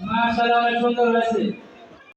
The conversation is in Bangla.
মাশাআল্লাহ অনেক সুন্দর হয়েছে।